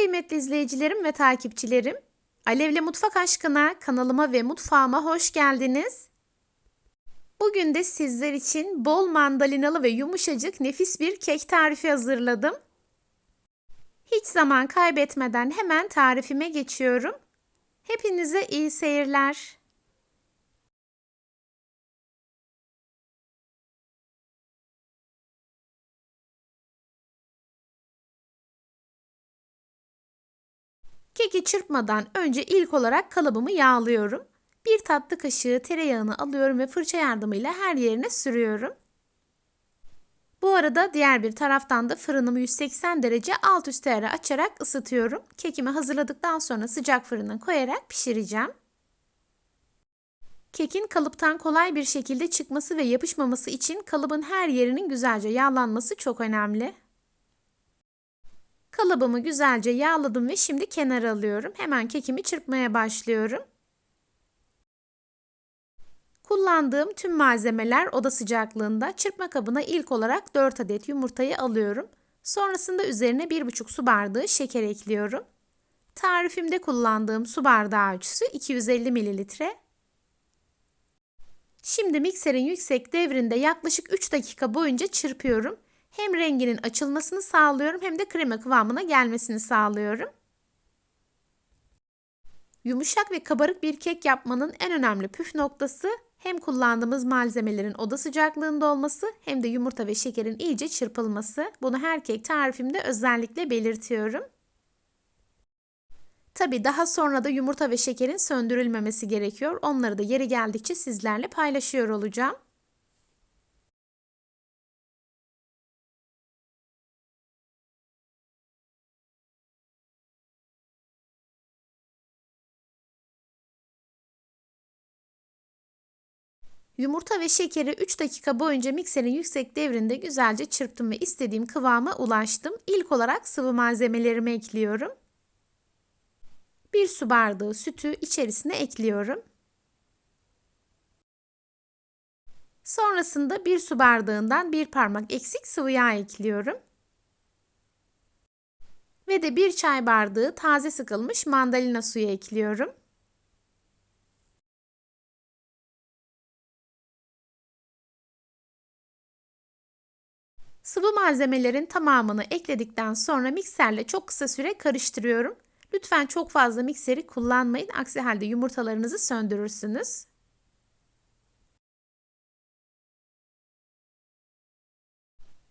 kıymetli izleyicilerim ve takipçilerim. Alevle Mutfak Aşkına kanalıma ve mutfağıma hoş geldiniz. Bugün de sizler için bol mandalinalı ve yumuşacık nefis bir kek tarifi hazırladım. Hiç zaman kaybetmeden hemen tarifime geçiyorum. Hepinize iyi seyirler. Keki çırpmadan önce ilk olarak kalıbımı yağlıyorum. Bir tatlı kaşığı tereyağını alıyorum ve fırça yardımıyla her yerine sürüyorum. Bu arada diğer bir taraftan da fırınımı 180 derece alt üst ayarı açarak ısıtıyorum. Kekimi hazırladıktan sonra sıcak fırına koyarak pişireceğim. Kekin kalıptan kolay bir şekilde çıkması ve yapışmaması için kalıbın her yerinin güzelce yağlanması çok önemli. Kalıbımı güzelce yağladım ve şimdi kenara alıyorum. Hemen kekimi çırpmaya başlıyorum. Kullandığım tüm malzemeler oda sıcaklığında. Çırpma kabına ilk olarak 4 adet yumurtayı alıyorum. Sonrasında üzerine 1,5 su bardağı şeker ekliyorum. Tarifimde kullandığım su bardağı ölçüsü 250 mililitre. Şimdi mikserin yüksek devrinde yaklaşık 3 dakika boyunca çırpıyorum. Hem renginin açılmasını sağlıyorum hem de krema kıvamına gelmesini sağlıyorum. Yumuşak ve kabarık bir kek yapmanın en önemli püf noktası hem kullandığımız malzemelerin oda sıcaklığında olması hem de yumurta ve şekerin iyice çırpılması. Bunu her kek tarifimde özellikle belirtiyorum. Tabi daha sonra da yumurta ve şekerin söndürülmemesi gerekiyor. Onları da yeri geldikçe sizlerle paylaşıyor olacağım. Yumurta ve şekeri 3 dakika boyunca mikserin yüksek devrinde güzelce çırptım ve istediğim kıvama ulaştım. İlk olarak sıvı malzemelerimi ekliyorum. 1 su bardağı sütü içerisine ekliyorum. Sonrasında 1 su bardağından bir parmak eksik sıvı yağ ekliyorum. Ve de 1 çay bardağı taze sıkılmış mandalina suyu ekliyorum. Sıvı malzemelerin tamamını ekledikten sonra mikserle çok kısa süre karıştırıyorum. Lütfen çok fazla mikseri kullanmayın. Aksi halde yumurtalarınızı söndürürsünüz.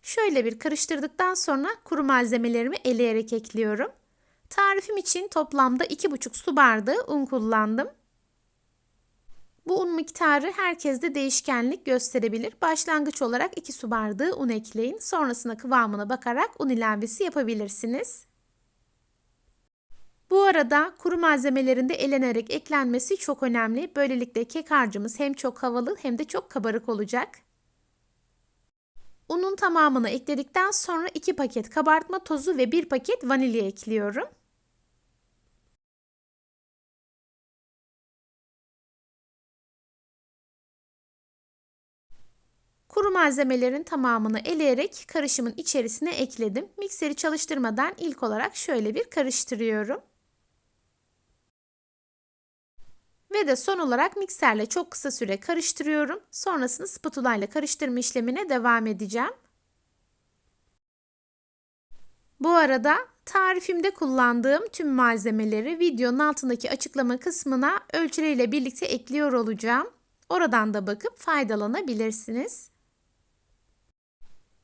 Şöyle bir karıştırdıktan sonra kuru malzemelerimi eleyerek ekliyorum. Tarifim için toplamda 2,5 su bardağı un kullandım. Bu un miktarı herkeste değişkenlik gösterebilir. Başlangıç olarak 2 su bardağı un ekleyin. Sonrasında kıvamına bakarak un ilavesi yapabilirsiniz. Bu arada kuru malzemelerin de elenerek eklenmesi çok önemli. Böylelikle kek harcımız hem çok havalı hem de çok kabarık olacak. Unun tamamını ekledikten sonra 2 paket kabartma tozu ve 1 paket vanilya ekliyorum. Kuru malzemelerin tamamını eleyerek karışımın içerisine ekledim. Mikseri çalıştırmadan ilk olarak şöyle bir karıştırıyorum. Ve de son olarak mikserle çok kısa süre karıştırıyorum. Sonrasında spatula ile karıştırma işlemine devam edeceğim. Bu arada tarifimde kullandığım tüm malzemeleri videonun altındaki açıklama kısmına ölçüleriyle birlikte ekliyor olacağım. Oradan da bakıp faydalanabilirsiniz.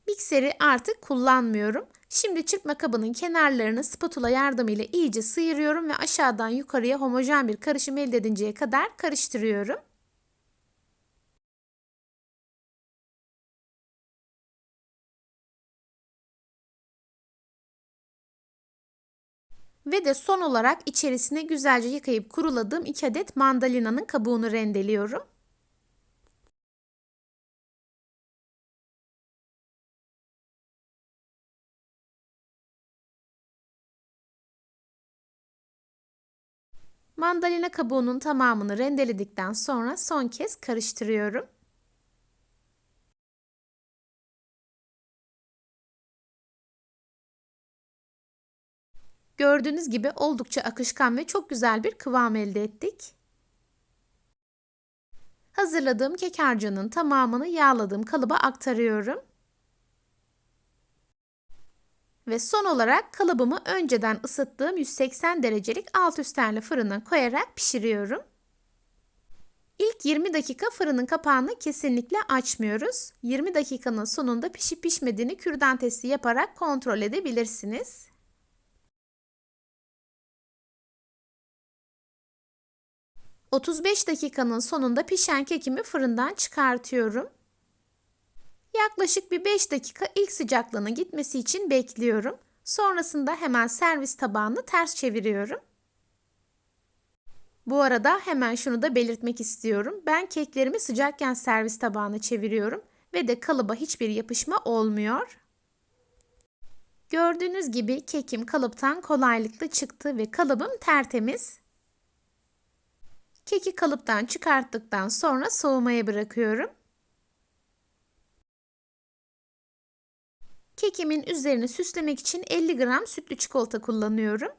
Mikseri artık kullanmıyorum. Şimdi çırpma kabının kenarlarını spatula yardımıyla iyice sıyırıyorum ve aşağıdan yukarıya homojen bir karışım elde edinceye kadar karıştırıyorum. Ve de son olarak içerisine güzelce yıkayıp kuruladığım 2 adet mandalinanın kabuğunu rendeliyorum. Mandalina kabuğunun tamamını rendeledikten sonra son kez karıştırıyorum. Gördüğünüz gibi oldukça akışkan ve çok güzel bir kıvam elde ettik. Hazırladığım kek harcının tamamını yağladığım kalıba aktarıyorum. Ve son olarak kalıbımı önceden ısıttığım 180 derecelik alt üstlerle fırına koyarak pişiriyorum. İlk 20 dakika fırının kapağını kesinlikle açmıyoruz. 20 dakikanın sonunda pişip pişmediğini kürdan testi yaparak kontrol edebilirsiniz. ...35 dakikanın sonunda pişen kekimi fırından çıkartıyorum. Yaklaşık bir 5 dakika ilk sıcaklığının gitmesi için bekliyorum. Sonrasında hemen servis tabağını ters çeviriyorum. Bu arada hemen şunu da belirtmek istiyorum. Ben keklerimi sıcakken servis tabağına çeviriyorum ve de kalıba hiçbir yapışma olmuyor. Gördüğünüz gibi kekim kalıptan kolaylıkla çıktı ve kalıbım tertemiz. Keki kalıptan çıkarttıktan sonra soğumaya bırakıyorum. Kekimin üzerini süslemek için 50 gram sütlü çikolata kullanıyorum.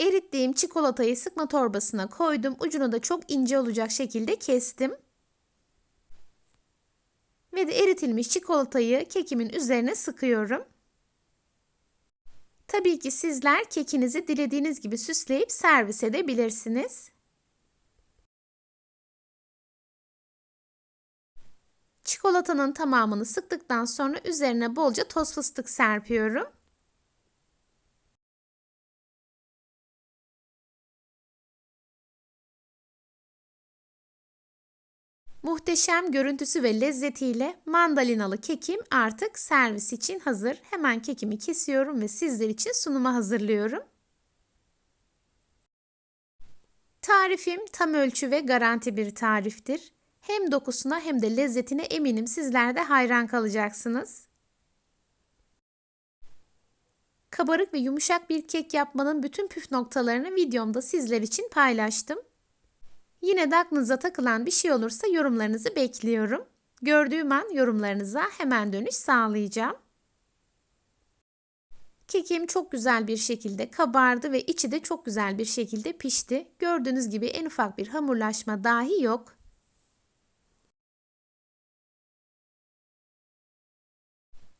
Erittiğim çikolatayı sıkma torbasına koydum. Ucunu da çok ince olacak şekilde kestim. Ve de eritilmiş çikolatayı kekimin üzerine sıkıyorum. Tabii ki sizler kekinizi dilediğiniz gibi süsleyip servis edebilirsiniz. Çikolatanın tamamını sıktıktan sonra üzerine bolca toz fıstık serpiyorum. Muhteşem görüntüsü ve lezzetiyle mandalinalı kekim artık servis için hazır. Hemen kekimi kesiyorum ve sizler için sunuma hazırlıyorum. Tarifim tam ölçü ve garanti bir tariftir. Hem dokusuna hem de lezzetine eminim sizler de hayran kalacaksınız. Kabarık ve yumuşak bir kek yapmanın bütün püf noktalarını videomda sizler için paylaştım. Yine de aklınıza takılan bir şey olursa yorumlarınızı bekliyorum. Gördüğüm an yorumlarınıza hemen dönüş sağlayacağım. Kekim çok güzel bir şekilde kabardı ve içi de çok güzel bir şekilde pişti. Gördüğünüz gibi en ufak bir hamurlaşma dahi yok.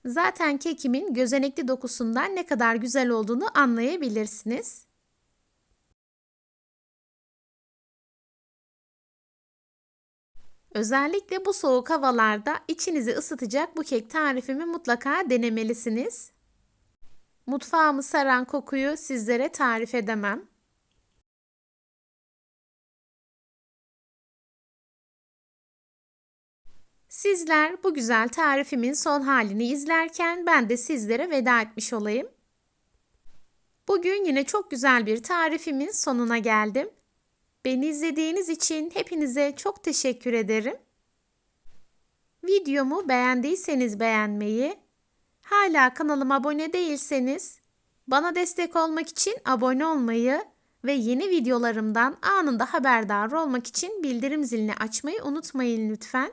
Zaten kekimin gözenekli dokusundan ne kadar güzel olduğunu anlayabilirsiniz. Özellikle bu soğuk havalarda içinizi ısıtacak bu kek tarifimi mutlaka denemelisiniz. Mutfağımı saran kokuyu sizlere tarif edemem. Sizler bu güzel tarifimin son halini izlerken ben de sizlere veda etmiş olayım. Bugün yine çok güzel bir tarifimin sonuna geldim. Beni izlediğiniz için hepinize çok teşekkür ederim. Videomu beğendiyseniz beğenmeyi, hala kanalıma abone değilseniz bana destek olmak için abone olmayı ve yeni videolarımdan anında haberdar olmak için bildirim zilini açmayı unutmayın lütfen.